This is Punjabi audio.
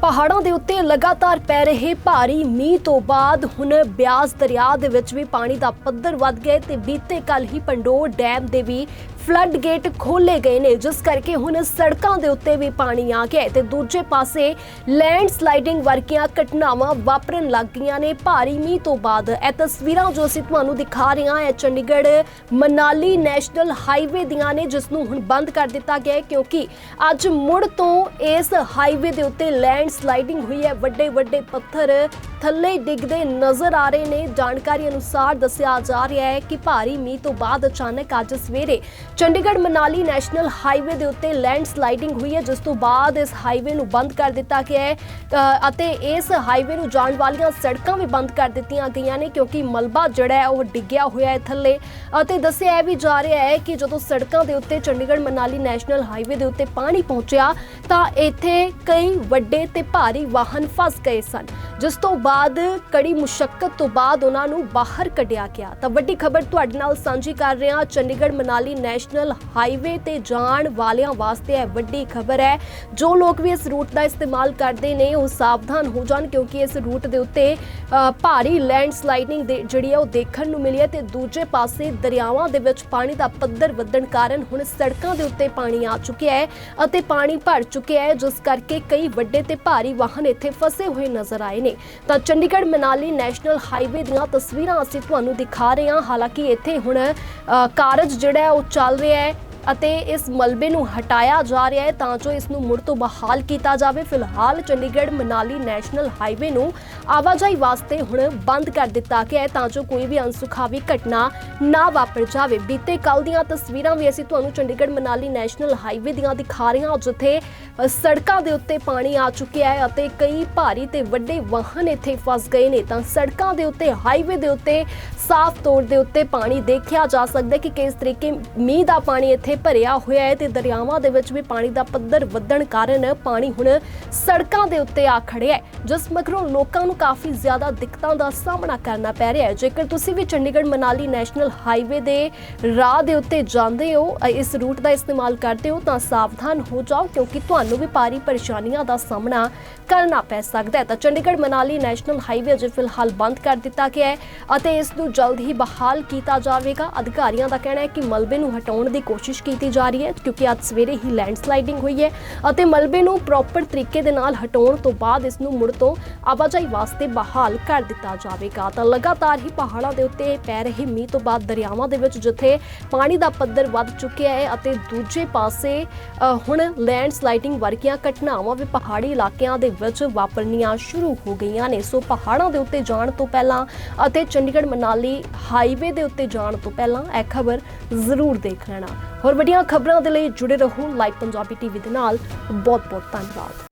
ਪਹਾੜਾਂ ਦੇ ਉੱਤੇ ਲਗਾਤਾਰ ਪੈ ਰਹੇ ਭਾਰੀ ਮੀਂਹ ਤੋਂ ਬਾਅਦ ਹੁਣ ਬਿਆਸ ਦਰਿਆ ਦੇ ਵਿੱਚ ਵੀ ਪਾਣੀ ਦਾ ਪੱਧਰ ਵੱਧ ਗਿਆ ਹੈ ਤੇ ਬੀਤੇ ਕੱਲ ਹੀ ਪੰਡੋਰ ਡੈਮ ਦੇ ਵੀ ਫਲੱਡ ਗੇਟ ਖੋਲੇ ਗਏ ਨੇ, ਜਿਸ ਕਰਕੇ ਹੁਣ ਸੜਕਾਂ ਦੇ ਉੱਤੇ ਵੀ ਪਾਣੀ ਆ ਗਿਆ ਹੈ ਤੇ ਦੂਜੇ ਪਾਸੇ ਲੈਂਡ ਸਲਾਈਡਿੰਗ ਵਰਗੀਆਂ ਘਟਨਾਵਾਂ ਵਾਪਰਨ ਲੱਗ ਗਈਆਂ ਨੇ। ਭਾਰੀ ਮੀਂਹ ਤੋਂ ਬਾਅਦ ਇਹ ਤਸਵੀਰਾਂ ਜੋ ਅਸੀਂ ਤੁਹਾਨੂੰ ਦਿਖਾ ਰਹੇ ਹਾਂ, ਇਹ ਚੰਡੀਗੜ੍ਹ ਮਨਾਲੀ ਨੈਸ਼ਨਲ ਹਾਈਵੇ ਦੀਆਂ ਨੇ, ਜਿਸ ਨੂੰ ਹੁਣ ਬੰਦ ਕਰ ਦਿੱਤਾ ਗਿਆ ਹੈ ਕਿਉਂਕਿ ਅੱਜ ਮੁੜ ਤੋਂ ਇਸ ਹਾਈਵੇ ਦੇ ਉੱਤੇ ਲੈਂਡ ਸਲਾਈਡਿੰਗ ਹੋਈ ਹੈ। ਵੱਡੇ ਵੱਡੇ ਪੱਥਰ ਥੱਲੇ ਡਿੱਗਦੇ ਨਜ਼ਰ ਆ ਰਹੇ ਨੇ। ਜਾਣਕਾਰੀ ਅਨੁਸਾਰ ਦੱਸਿਆ ਜਾ ਰਿਹਾ ਹੈ ਕਿ ਭਾਰੀ ਮੀਂਹ ਤੋਂ ਬਾਅਦ ਅਚਾਨਕ ਅੱਜ ਸਵੇਰੇ ਚੰਡੀਗੜ੍ਹ ਮਨਾਲੀ ਨੈਸ਼ਨਲ ਹਾਈਵੇ ਦੇ ਉੱਤੇ ਲੈਂਡ ਸਲਾਈਡਿੰਗ ਹੋਈ ਹੈ, ਜਿਸ ਤੋਂ ਬਾਅਦ ਇਸ ਹਾਈਵੇ ਨੂੰ ਬੰਦ ਕਰ ਦਿੱਤਾ ਗਿਆ ਹੈ ਅਤੇ ਇਸ ਹਾਈਵੇ ਨੂੰ ਜਾਣ ਵਾਲੀਆਂ ਸੜਕਾਂ ਵੀ ਬੰਦ ਕਰ ਦਿੱਤੀਆਂ ਗਈਆਂ ਨੇ, ਕਿਉਂਕਿ ਮਲਬਾ ਜਿਹੜਾ ਹੈ, ਉਹ ਡਿੱਗਿਆ ਹੋਇਆ ਹੈ ਥੱਲੇ। ਅਤੇ ਦੱਸਿਆ ਇਹ ਵੀ ਜਾ ਰਿਹਾ ਹੈ ਕਿ ਜਦੋਂ ਸੜਕਾਂ ਦੇ ਉੱਤੇ ਚੰਡੀਗੜ੍ਹ ਮਨਾਲੀ ਨੈਸ਼ਨਲ ਹਾਈਵੇ ਦੇ ਉੱਤੇ ਪਾਣੀ ਪਹੁੰਚਿਆ, ਤਾਂ ਇੱਥੇ ਕਈ ਵੱਡੇ ਤੇ ਭਾਰੀ ਵਾਹਨ ਫਸ ਗਏ ਸਨ। ਜਿਸ ਤੋਂ ਬਾਅਦ ਕੜੀ ਮੁਸ਼ਕਲ ਤੋਂ ਬਾਅਦ ਉਹਨਾਂ ਨੂੰ ਬਾਹਰ ਕੱਢਿਆ ਗਿਆ। ਤਾਂ ਵੱਡੀ ਖਬਰ ਤੁਹਾਡੇ ਨਾਲ ਸਾਂਝੀ ਕਰ ਰਹੇ ਹਾਂ, ਚੰਡੀਗੜ੍ਹ ਮਨਾਲੀ ਨੈਸ਼ਨਲ ਹਾਈਵੇ ਤੇ ਜਾਣ ਵਾਲਿਆਂ ਵਾਸਤੇ ਇਹ ਵੱਡੀ ਖਬਰ ਹੈ। ਜੋ ਲੋਕ ਵੀ ਇਸ ਰੂਟ ਦਾ ਇਸਤੇਮਾਲ ਕਰਦੇ ਨੇ, ਉਹ ਸਾਵਧਾਨ ਹੋ ਜਾਣ ਕਿਉਂਕਿ ਇਸ ਰੂਟ ਦੇ ਉੱਤੇ ਭਾਰੀ ਲੈਂਡਸਲਾਈਡਿੰਗ ਦੇ ਜਿਹੜੀ ਹੈ ਉਹ ਦੇਖਣ ਨੂੰ ਮਿਲੀ ਹੈ ਤੇ ਦੂਜੇ ਪਾਸੇ ਦਰਿਆਵਾਂ ਦੇ ਵਿੱਚ ਪਾਣੀ ਦਾ ਪੱਧਰ ਵਧਣ ਕਾਰਨ ਹੁਣ ਸੜਕਾਂ ਦੇ ਉੱਤੇ ਪਾਣੀ ਆ ਚੁੱਕਿਆ ਹੈ ਅਤੇ ਪਾਣੀ ਭਰ ਚੁੱਕਿਆ ਹੈ, ਜਿਸ ਕਰਕੇ ਕਈ ਵੱਡੇ ਤੇ ਭਾਰੀ ਵਾਹਨ ਇੱਥੇ ਫਸੇ ਹੋਏ ਨਜ਼ਰ ਆਏ ਨੇ। ਤਾਂ ਚੰਡੀਗੜ੍ਹ ਮਨਾਲੀ ਨੈਸ਼ਨਲ ਹਾਈਵੇ ਦੀਆਂ ਤਸਵੀਰਾਂ ਅਸੀਂ ਤੁਹਾਨੂੰ ਦਿਖਾ ਰਹੇ ਹਾਂ। ਹਾਲਾਂਕਿ ਇੱਥੇ ਹੁਣ ਅ, ਕਾਰਜ ਜਿਹੜਾ ਉਹ ਚੱਲ ਰਿਹਾ ਹੈ। ਅਤੇ ਇਸ ਮਲਬੇ ਨੂੰ ਹਟਾਇਆ ਜਾ ਰਿਹਾ ਹੈ ਤਾਂ ਜੋ ਇਸ ਨੂੰ ਮੁੜ ਤੋਂ ਬਹਾਲ ਕੀਤਾ ਜਾਵੇ। ਫਿਲਹਾਲ ਚੰਡੀਗੜ੍ਹ ਮਨਾਲੀ ਨੈਸ਼ਨਲ ਹਾਈਵੇ ਨੂੰ ਆਵਾਜਾਈ ਵਾਸਤੇ ਹੁਣ ਬੰਦ ਕਰ ਦਿੱਤਾ ਗਿਆ ਹੈ ਤਾਂ ਜੋ ਕੋਈ ਵੀ ਅਨਸੁਖਾਵੀ ਘਟਨਾ ਨਾ ਵਾਪਰ ਜਾਵੇ। ਬੀਤੇ ਕੱਲ ਦੀਆਂ ਤਸਵੀਰਾਂ ਵੀ ਅਸੀਂ ਤੁਹਾਨੂੰ ਚੰਡੀਗੜ੍ਹ ਮਨਾਲੀ ਨੈਸ਼ਨਲ ਹਾਈਵੇ ਦੀਆਂ ਦਿਖਾ ਰਹੇ ਹਾਂ, ਜਿੱਥੇ ਸੜਕਾਂ ਦੇ ਉੱਤੇ ਪਾਣੀ ਆ ਚੁੱਕਿਆ ਹੈ ਅਤੇ ਕਈ ਭਾਰੀ ਤੇ ਵੱਡੇ ਵਾਹਨ ਇੱਥੇ ਫਸ ਗਏ ਨੇ। ਤਾਂ ਸੜਕਾਂ ਦੇ ਉੱਤੇ, ਹਾਈਵੇ ਦੇ ਉੱਤੇ ਸਾਫ਼ ਤੌਰ ਦੇ ਉੱਤੇ ਪਾਣੀ ਦੇਖਿਆ ਜਾ ਸਕਦਾ ਹੈ ਕਿ ਕਿਸ ਤਰੀਕੇ ਮੀਂਹ ਦਾ ਪਾਣੀ ਇੱਥੇ ਭਰਿਆ ਹੋਇਆ ਹੈ ਤੇ ਦਰਿਆਵਾਂ ਦੇ ਵਿੱਚ ਵੀ ਪਾਣੀ ਦਾ ਪੱਧਰ ਵਧਣ ਕਾਰਨ ਪਾਣੀ ਹੁਣ ਸੜਕਾਂ ਦੇ ਉੱਤੇ ਆ ਖੜਿਆ ਹੈ, ਜਿਸ ਮਗਰੋਂ ਲੋਕਾਂ ਨੂੰ ਕਾਫੀ ਜ਼ਿਆਦਾ ਦਿੱਕਤਾਂ ਦਾ ਸਾਹਮਣਾ ਕਰਨਾ ਪੈ ਰਿਹਾ ਹੈ। ਜੇਕਰ ਤੁਸੀਂ ਵੀ ਚੰਡੀਗੜ੍ਹ ਮਨਾਲੀ ਨੈਸ਼ਨਲ ਹਾਈਵੇ ਦੇ ਰਾਹ ਦੇ ਉੱਤੇ ਜਾਂਦੇ ਹੋ ਇਸ ਰੂਟ ਦਾ ਇਸਤੇਮਾਲ ਕਰਦੇ ਹੋ, ਤਾਂ ਸਾਵਧਾਨ ਹੋ ਜਾਓ, ਕਿਉਂਕਿ ਤੁਹਾਨੂੰ ਵੀ ਭਾਰੀ ਪਰੇਸ਼ਾਨੀਆਂ ਦਾ ਸਾਹਮਣਾ ਕਰਨਾ ਪੈ ਸਕਦਾ ਹੈ। ਤਾਂ ਚੰਡੀਗੜ੍ਹ ਮਨਾਲੀ ਨੈਸ਼ਨਲ ਹਾਈਵੇ ਅਜੇ ਫਿਲਹਾਲ ਬੰਦ ਕਰ ਦਿੱਤਾ ਗਿਆ ਹੈ ਅਤੇ ਇਸ ਨੂੰ ਜਲਦ ਹੀ ਬਹਾਲ ਕੀਤਾ ਜਾਵੇਗਾ। ਅਧਿਕਾਰੀਆਂ ਦਾ ਕਹਿਣਾ ਹੈ ਕਿ ਮਲਬੇ ਨੂੰ ਹਟਾਉਣ ਦੀ ਕੋਸ਼ਿਸ਼ ਕੀਤੀ ਜਾ ਰਹੀ ਹੈ ਕਿਉਂਕਿ ਅੱਜ ਸਵੇਰੇ ਹੀ ਲੈਂਡਸਲਾਈਡਿੰਗ ਹੋਈ ਹੈ ਅਤੇ ਮਲਬੇ ਨੂੰ ਪ੍ਰੋਪਰ ਤਰੀਕੇ ਦੇ ਨਾਲ ਹਟਾਉਣ ਤੋਂ ਬਾਅਦ ਇਸ ਨੂੰ ਮੁੜ ਤੋਂ ਆਵਾਜਾਈ ਵਾਸਤੇ ਬਹਾਲ ਕਰ ਦਿੱਤਾ ਜਾਵੇਗਾ। ਤਾਂ ਲਗਾਤਾਰ ਹੀ ਪਹਾੜਾਂ ਦੇ ਉੱਤੇ ਪੈ ਰਹੇ ਮੀਂਹ ਤੋਂ ਬਾਅਦ ਦਰਿਆਵਾਂ ਦੇ ਵਿੱਚ ਜਿੱਥੇ ਪਾਣੀ ਦਾ ਪੱਧਰ ਵੱਧ ਚੁੱਕਿਆ ਹੈ ਅਤੇ ਦੂਜੇ ਪਾਸੇ ਹੁਣ ਲੈਂਡਸਲਾਈਡਿੰਗ ਵਰਗੀਆਂ ਘਟਨਾਵਾਂ ਵੀ ਪਹਾੜੀ ਇਲਾਕਿਆਂ ਦੇ ਵਿੱਚ ਵਾਪਰਨੀਆਂ ਸ਼ੁਰੂ ਹੋ ਗਈਆਂ ਨੇ। ਸੋ ਪਹਾੜਾਂ ਦੇ ਉੱਤੇ ਜਾਣ ਤੋਂ ਪਹਿਲਾਂ ਅਤੇ ਚੰਡੀਗੜ੍ਹ ਮਨਾਲੀ ਹਾਈਵੇ ਦੇ ਉੱਤੇ ਜਾਣ ਤੋਂ ਪਹਿਲਾਂ ਇਹ ਖਬਰ ਜ਼ਰੂਰ ਦੇਖ ਲੈਣਾ ਹੋਰ ਵੱਡੀਆਂ ਖਬਰਾਂ ਦੇ ਲਈ ਜੁੜੇ ਰਹੋ ਲਾਈਵ ਪੰਜਾਬੀ ਟੀਵੀ ਦੇ ਨਾਲ। ਬਹੁਤ ਬਹੁਤ ਧੰਨਵਾਦ।